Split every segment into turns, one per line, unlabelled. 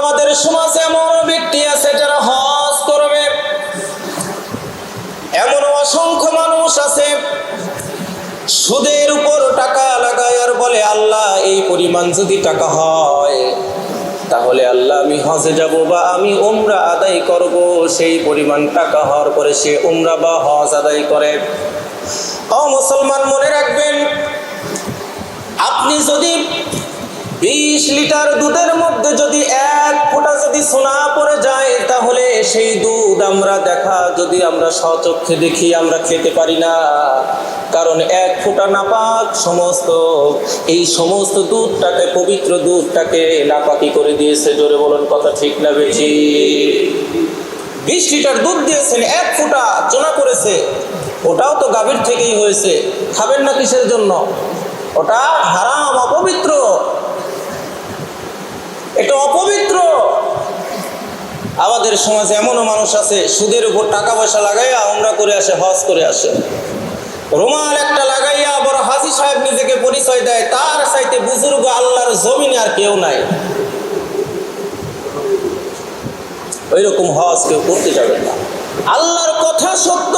আমাদের সমাজে এমন ব্যক্তি আছে যারা হজ করবে। এমন অসংখ্য মানুষ আছে, সুদের উপর টাকা লাগায় আর বলে, আল্লাহ, এই পরিমাণ যদি টাকা হয়, তাহলে আল্লাহ আমি হজে যাব বা আমি উমরা আদায় করব। সেই পরিমাণ টাকা হওয়ার পরে সে উমরা বা হজ আদায় করে। ও মুসলমান, মনে রাখবেন, আপনি যদি বিশ লিটার দুধের মধ্যে সেই দুধ আমরা দেখা, যদি আমরা স্বচক্ষে দেখি আমরা খেতে পারি না। কারণ এক ফোঁটা নাপাক সমস্ত, এই সমস্ত দুধটাকে, পবিত্র দুধটাকে নাপাকি করে দিয়েছে। জোরে বলুন, কথা ঠিক না বেশি বিশ লিটার দুধ দিয়েছেন, এক ফোঁটা চোনা করেছে। ওটাও তো গাভীর থেকেই হয়েছে। খাবেন না কিসের জন্য? ওটা হারাম, অপবিত্র। এটা অপবিত্র। আমাদের সমাজে এমনও মানুষ আছে, সুদের উপর টাকা পয়সা লাগাইয়া আমরা করে আসে, হজ করে আসে। রুমাল একটা লাগাইয়া বড় হাজি সাহেব নিজেকে পরিচয় দেয়, তার চাইতে বুজুর্গ আল্লাহর জমিনে আর কেউ নাই। ওই রকম হজ কেউ করতে যাবে না। আল্লাহর কথা সত্য,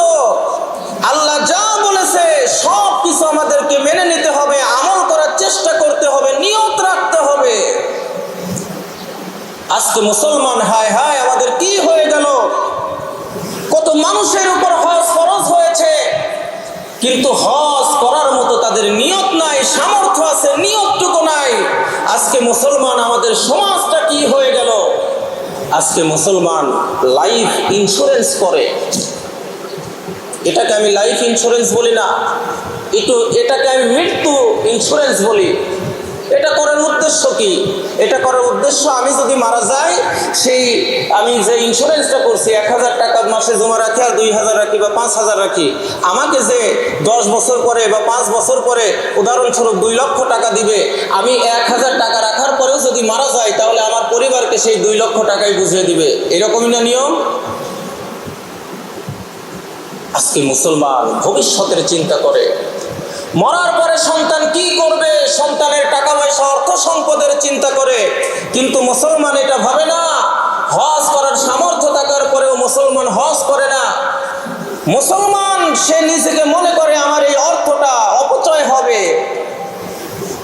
আল্লাহ যা বলেছে সব কিছু আমাদেরকে মেনে নিতে হবে, আমল করার চেষ্টা করতে হবে, নিয়ত রাখতে হবে। আজকে মুসলমান, হায় হায়, আমাদের কি হয়ে গেল? কত মানুষের উপর হজ ফরজ হয়েছে, কিন্তু হজ করার মতো তাদের নিয়ত নাই, সামর্থ্য আছে, নিয়তটুকু নাই। আজকে মুসলমান, আমাদের সমাজটা কি হয়ে গেল? আজকে মুসলমান লাইফ ইন্স্যুরেন্স করে। এটাকে আমি লাইফ ইন্স্যুরেন্স বলি না, একটু এটাকে আমি মৃত্যু ইন্স্যুরেন্স বলি। এটা করার উদ্দেশ্য কি? এটা করার উদ্দেশ্য আমি যদি মারা যাই, সেই আমি যে ইন্স্যুরেন্সটা করছি, এক হাজার টাকা মাসে জমা রাখি আর দুই হাজার রাখি বা পাঁচ হাজার রাখি, আমাকে যে দশ বছর পরে বা পাঁচ বছর পরে উদাহরণস্বরূপ দুই লক্ষ টাকা দিবে, আমি এক হাজার টাকা রাখার পরেও যদি মারা যাই, তাহলে আমার পরিবারকে সেই দুই লক্ষ টাকাই বুঝিয়ে দিবে। এরকমই না নিয়ম? আজকে মুসলমান ভবিষ্যতের চিন্তা করে মরার পরে সন্তান কি করবে? সন্তানের টাকা পয়সা অর্থ সম্পদের চিন্তা করে। কিন্তু মুসলমান এটা ভাবে না। হজ করার সামর্থ্য থাকার পরেও মুসলমান হজ করে না। মুসলমান, সে নিজেকে মনে করে, আমার এই অর্থটা অপচয় হবে।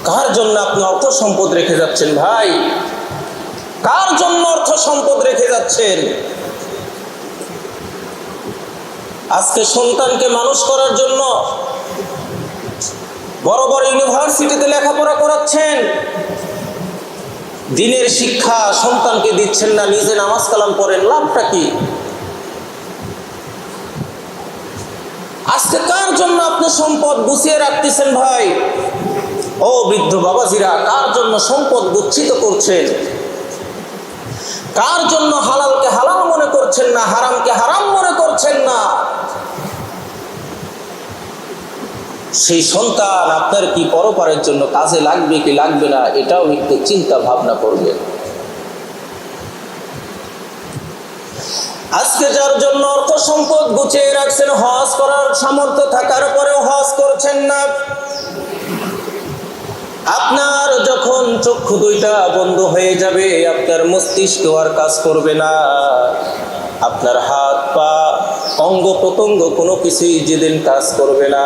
কার জন্য আপনি অর্থ সম্পদ রেখে যাচ্ছেন ভাই? কার জন্য অর্থ সম্পদ রেখে যাচ্ছেন? আজকে সন্তানকে মানুষ করার জন্য বড় বড় ইউনিভার্সিটিতে লেখাপড়া করাচ্ছেন। দিনের শিক্ষা সন্তানকে দিচ্ছেন না, নিজে নামাজ কালাম পড়েন, লাভটা কি? আজকে কার জন্য আপনি সম্পদ গুছিয়ে রাখতেছেন ভাই? ও বৃদ্ধ বাবাজিরা, কার জন্য সম্পদ গুচ্ছিত করছেন? কার জন্য হালালকে হালাল মনে করছেন না, হারামকে হারাম মনে করছেন না? সেই সন্তান আপনার কি পরপারের জন্য কাজে লাগবে কি লাগবে না, এটাও একটু চিন্তা ভাবনা করবেন আজকে যার জন্য অর্থ সম্পদ গুছিয়ে রাখছেন, হজ করার সামর্থ্য থাকার পরেও হজ করছেন না। আপনার যখন চক্ষু দুইটা বন্ধ হয়ে যাবে, আপনার মস্তিষ্ক আর কাজ করবে না। আপনার হাত পা, অঙ্গ প্রত্যঙ্গ কোনো কিছুই যেদিন কাজ করবে না।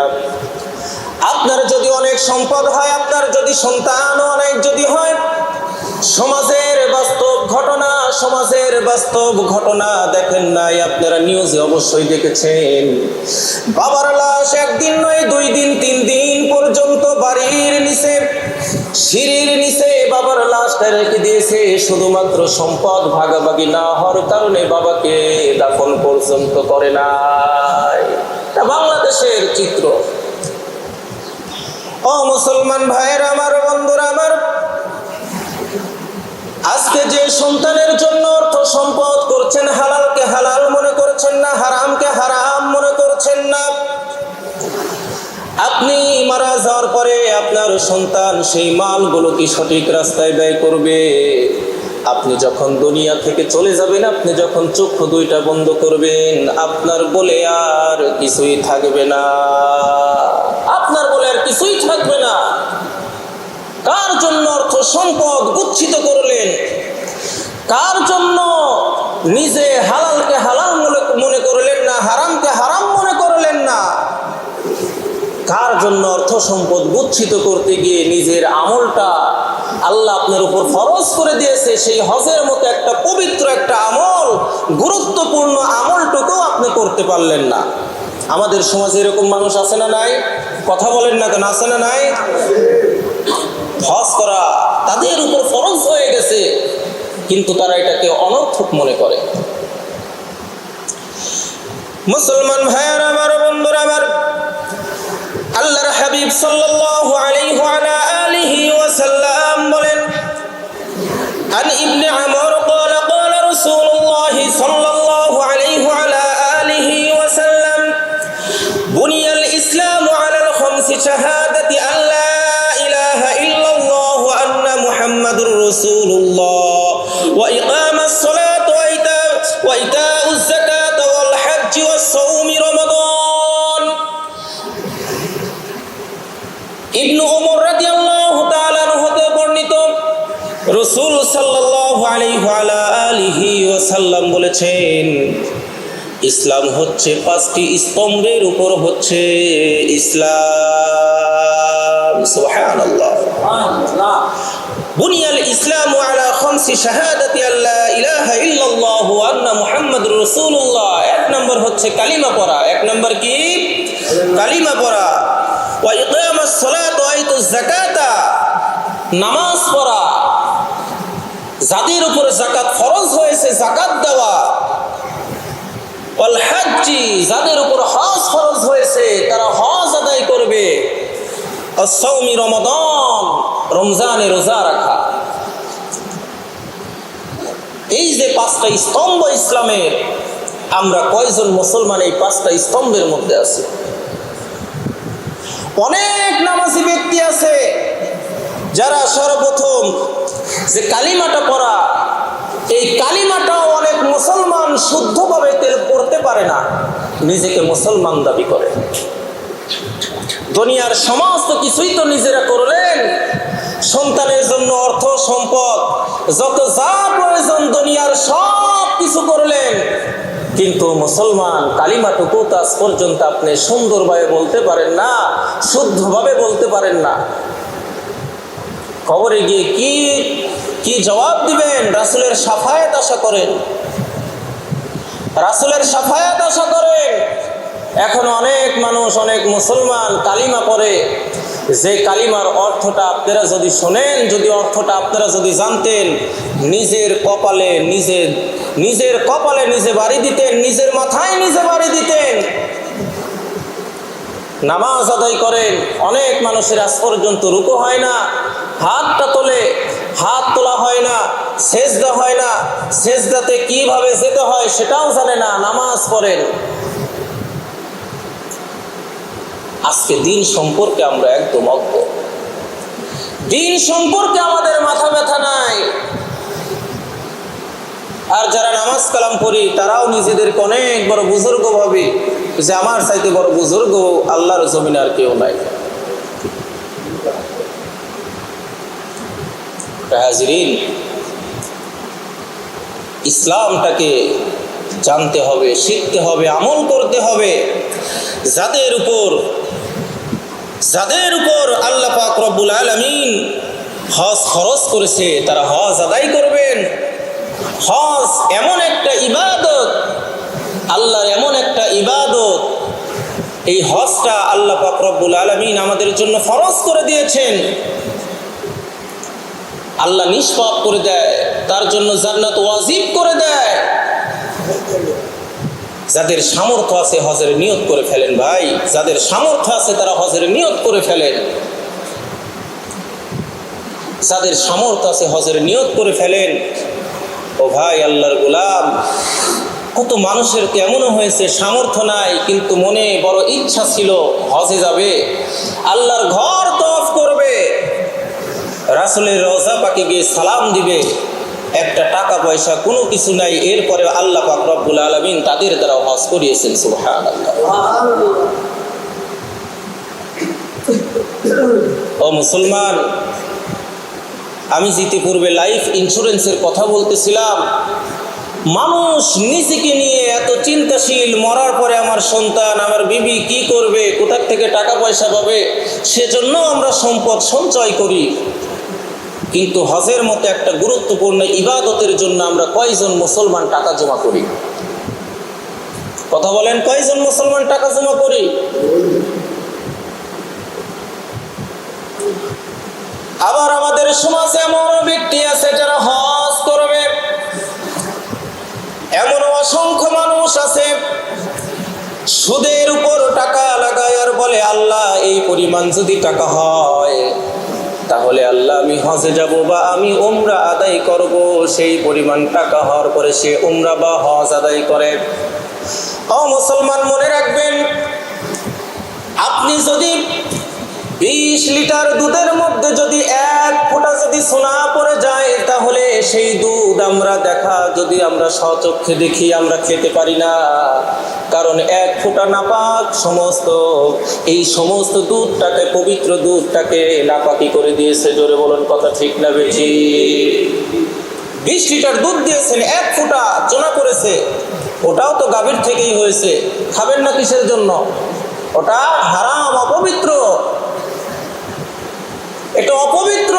আপনার যদি অনেক সম্পদ হয়, আপনার যদি সন্তান অনেক যদি হয়, সমাজের বাস্তব ঘটনা, সমাজের বাস্তব ঘটনা দেখেন নাই, আপনারা নিউজে অবশ্যই দেখেছেন। বাবার লাশ একদিন নয়, দুই দিন, তিন দিন পর্যন্ত বাড়ির নিচে, সিঁড়ির নিচে বাবার লাশটা রেখে দিয়েছে, শুধুমাত্র সম্পদ ভাগাভাগি না হওয়ার কারণে বাবাকে দাফন পর্যন্ত করে নাই। বাংলাদেশের চিত্র। ও মুসলমান ভাইয়ের, আমার বন্ধুরা, আমার আজকে যে সন্তানের জন্য অর্থ সম্পদ করছেন, হালালকে হালাল মনে করছেন না, হারামকে হারাম মনে করছেন না, আপনি মারা যাওয়ার পরে আপনার সন্তান সেই মালগুলো কি সঠিক রাস্তায় ব্যয় করবে? আপনি যখন দুনিয়া থেকে চলে যাবেন, আপনি যখন চক্ষু দুইটা বন্ধ করবেন, আপনার বলে আর কিছুই থাকবে না। আপনার বলে আর কিছুই থাকবে না কার জন্য অর্থ সম্পদ গুচ্ছিত করলেন। কার জন্য নিজে হালালকে হালাল মনে- করলেন না, হারামকে হারাম মনে করলেন না? কার জন্য অর্থ সম্পদ গুচ্ছিত করতে গিয়ে নিজের আমলটা আল্লাহ আপনার উপর ফরজ করে দিয়েছে? সেই হজের মতো একটা পবিত্র একটা আমল, গুরুত্বপূর্ণ আমলটুকু আপনি করতে পারলেন না। আমাদের সমাজে এরকম মানুষ আছে না নাই? কথা বলেন না কেন, আছে না নাই? হজ করা তাদের উপর ফরজ হয়ে গেছে। কিন্তু তারা এটাকে অনর্থক মনে করে। মুসলমান ভাইয়ার, আমার বন্ধুর, আমার আল্লাহর হাবিব সাল্লাহ আলাইহি ওয়াসাল্লাম বলেন, আন ইবনে আমার ইবনু ওমর রাদিয়াল্লাহু তাআলা হতে বর্ণিত রাসূল সাল্লাল্লাহু আলাইহি ওয়া আলিহি ওয়াসাল্লাম বলেছেন, ইসলাম হচ্ছে পাঁচটি স্তম্ভের উপর হচ্ছে ইসলাম। সুবহানাল্লাহ। সুবহানাল্লাহ বুনিয়াল ইসলাম আলা খামসি শাহাদাতি আল্লা ইলাহা ইল্লাল্লাহু আন্না মুহাম্মাদুর রাসূলুল্লাহ। এক নম্বর হচ্ছে কালিমা পড়া। এক নম্বর কি? কালিমা পড়া। নামাজ পড়া। জাতির উপরে জাকাত ফরজ হয়েছে জাকাত দেওয়া। হাজি যাদের উপর হজ ফরজ হয়েছে, তারা হজ আদায় করবে। সৌমি রমদন, রমজানে রোজা রাখা। এই যে পাঁচটা স্তম্ভ ইসলামের, আমরা কয়জন মুসলমান এই পাঁচটা স্তম্ভের মধ্যে আছি? অনেক নামাজি ব্যক্তি আছে যারা সর্বপ্রথম যে কালিমাটা পড়া, এই কালিমাটাও অনেক মুসলমান শুদ্ধভাবে পড়তে পারে না, নিজেকে মুসলমান দাবি করে। দুনিয়ার সমস্ত কিছুই তো নিজেরা করলেন। সন্তানের জন্য অর্থ, সম্পদ, যত যা প্রয়োজন দুনিয়ার সব কিছু করলেন। কিন্তু মুসলমান কালিমাটুকু তো আজ পর্যন্ত আপনি সুন্দরভাবে বলতে পারেন না, শুদ্ধভাবে বলতে পারেন না। খবরে গিয়ে কি কি জবাব দিবেন? রাসুলের সাফায়াত আশা করেন। রাসুলের সাফায়াত আশা করেন। এখন অনেক মানুষ, অনেক মুসলমান কালিমা পড়ে। যে কালিমার অর্থটা আপনারা যদি শোনেন, যদি অর্থটা আপনারা যদি জানতেন, নিজের কপালে, নিজে, নিজের কপালে নিজে বাড়ি দিতেন, নিজের মাথায় নিজে বাড়ি দিতেন। নামাজ আদায় করেন, অনেক মানুষের আজ পর্যন্ত রুকো হয় না, হাতটা তোলে, হাত তোলা হয় না, সেজদা হয় না, সেজদাতে কীভাবে যেতে হয় সেটাও জানে না, নামাজ পড়েন। আজকে দিন সম্পর্কে আমরা একদম অজ্ঞ। দিন সম্পর্কে আমাদের মাথা ব্যথা নাই। আর যারা নামাজ কালাম পড়ি, তারাও নিজেদেরকে অনেক বড় বুজুর্গ ভাবে যে আমার চাইতে বড় বুজুর্গ আল্লাহর জমিন আর কেউ নাই। হাজরিন, ইসলামটাকে জানতে হবে, শিখতে হবে, আমল করতে হবে। যাদের উপর যাদের উপর আল্লাহ পাক রব্বুল আলমিন হজ খরচ করেছে, তারা হজ আদায় করবেন। হজ এমন একটা ইবাদত, আল্লাহর এমন একটা ইবাদত। এই হজটা আল্লাহ পাক রব্বুল আলমিন আমাদের জন্য ফরজ করে দিয়েছেন। আল্লাহ নিষ্পাপ করে দেয়, তার জন্য জান্নাত ওয়াজিব করে দেয়। যাদের সামর্থ্য আছে হজের নিয়ত করে ফেলেন ভাই, যাদের সামর্থ্য আছে তারা হজের নিয়ত করে ফেলেন। যাদের সামর্থ্য আছে হজের নিয়ত করে ফেলেন, ও ভাই আল্লাহর গোলাম, কত মানুষের কেমনও হয়েছে, সামর্থ্য নাই, কিন্তু মনে বড় ইচ্ছা ছিল হজে যাবে। আল্লাহর ঘর তফ করবে। রাসুলের রোজা পাকে গিয়ে সালাম দিবে। একটা টাকা পয়সা কোনো কিছু নাই এরপরে আল্লাহ পাক রব্বুল আলমিন তাদের দ্বারা হজ করিয়েছেন সুবহান ও মুসলমান, আমি জিতে পূর্বে লাইফ ইন্স্যুরেন্সের কথা বলতেছিলাম। মানুষ নিজেকে নিয়ে এত চিন্তাশীল, মরার পরে আমার সন্তান, আমার বিবি কি করবে, কোথার থেকে টাকা পয়সা পাবে, সেজন্য আমরা সম্পদ সঞ্চয় করি। কিন্তু হজের মতো একটা গুরুত্বপূর্ণ ইবাদতের জন্য আমরা কয়জন মুসলমান টাকা জমা করি? কথা বলেন, কয়জন মুসলমান টাকা জমা করি? আবার আমাদের সমাজে এমন ব্যক্তি আছে যারা হজ করবে। এমন অসংখ্য মানুষ আছে, সুদের উপর টাকা লাগায় আর বলে, আল্লাহ, এই পরিমাণ যদি টাকা হয় তাহলে আল্লাহ আমি হজে যাব বা আমি উমরা আদায় করব। সেই পরিমাণ টাকা হওয়ার পরে সে উমরা বা হজ আদায় করে। ও মুসলমান মনে রাখবেন, আপনি যদি বিশ লিটার দুধের মধ্যে যদি এক ফোঁটা যদি সোনা পড়ে যায়, তাহলে সেই দুধ আমরা দেখা, যদি আমরা স্বচক্ষে দেখি, আমরা খেতে পারি না। কারণ এক ফোঁটা নাপাক সমস্ত, এই সমস্ত দুধটাকে, পবিত্র দুধটাকে নাপাকি করে দিয়েছে। জোরে বলুন, কথা ঠিক না বেশি বিশ লিটার দুধ দিয়েছেন, এক ফোঁটা চোনা করেছে। ওটাও তো গাভীর থেকেই হয়েছে। খাবেন না কিসের জন্য? ওটা হারাম, অপবিত্র। এটা অপবিত্র।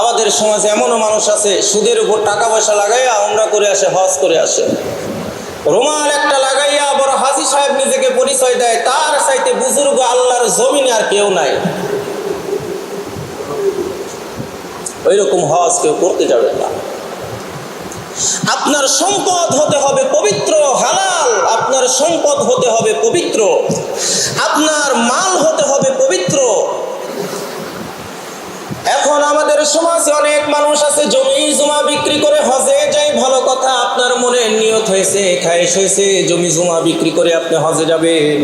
আমাদের সমাজে এমনও মানুষ আছে, সুদের উপর টাকা পয়সা লাগাইয়া আমরা করে আসে, হজ করে আসে। রুমাল একটা লাগাইয়া বড় হাজি সাহেব নিজেকে পরিচয় দেয়, তার চাইতে বুজুর্গ আল্লাহর জমিনে আর কেউ নাই। ওই রকম হজ কেউ করতে যাবে না। আপনার সম্পদ হতে হবে পবিত্র, হালাল। আপনার সম্পদ হতে হবে পবিত্র। আপনার মাল হতে হবে পবিত্র এখন আমাদের সমাজে অনেক মানুষ আছে, জমি জমা বিক্রি করে হজে যাই ভালো কথা, আপনার মনে নিয়ত হয়েছে, খায়েশ হয়েছে, জমি জমা বিক্রি করে আপনি হজে যাবেন।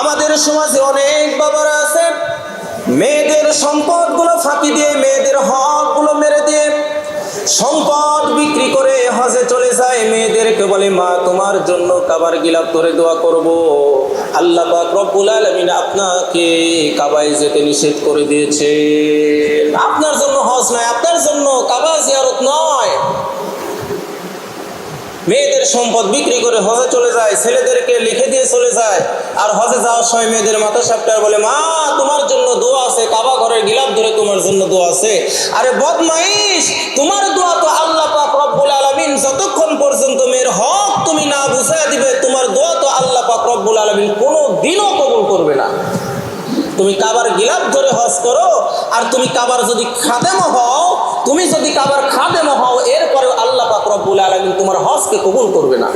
আমাদের সমাজে অনেক বাবারা আছে, মেয়েদের সম্পদগুলো ফাঁকি দিয়ে, মেয়েদের হকগুলো মেরে দিয়ে সম্পদ বিক্রি করে হজে চলে যায়। মেয়েদেরকে বলে, মা, তোমার জন্য কাবার গিলাপ ধরে দোয়া করব। আল্লাহ রব্বুল আলামিন আপনাকে কাবায় যেতে নিষেধ করে দিয়েছে। আপনার জন্য হজ নয়, আপনার জন্য কাবা জিয়ারত নয়। মেয়েদের সম্পদ বিক্রি করে হজে চলে যায়, ছেলেদেরকে লিখে দিয়ে চলে যায়। আর হজে যাওয়ার সময় মেয়েদের মাথা সাপটার বলে, মা, তোমার জন্য তোমার জন্য দোয়া আছে। আরে বদমাইশ, তোমার দোয়া তো আল্লাহ পাক রব্বুল আলামিন যতক্ষণ পর্যন্ত মেয়ের হক তুমি না বুঝায় দিবে, তোমার দোয়া তো আল্লাহ পাক রব্বুল আলামিন কোনো দিনও কবুল করবে না। তুমি কাবার গিলাপ ধরে হজ করো, আর তুমি কাবার যদি খাদেম হও, তুমি যদি কাবার খাদেম হও এরপরে আল্লাহ পাক রব্বুল আলামিন তোমার হজকে কবুল করবে না।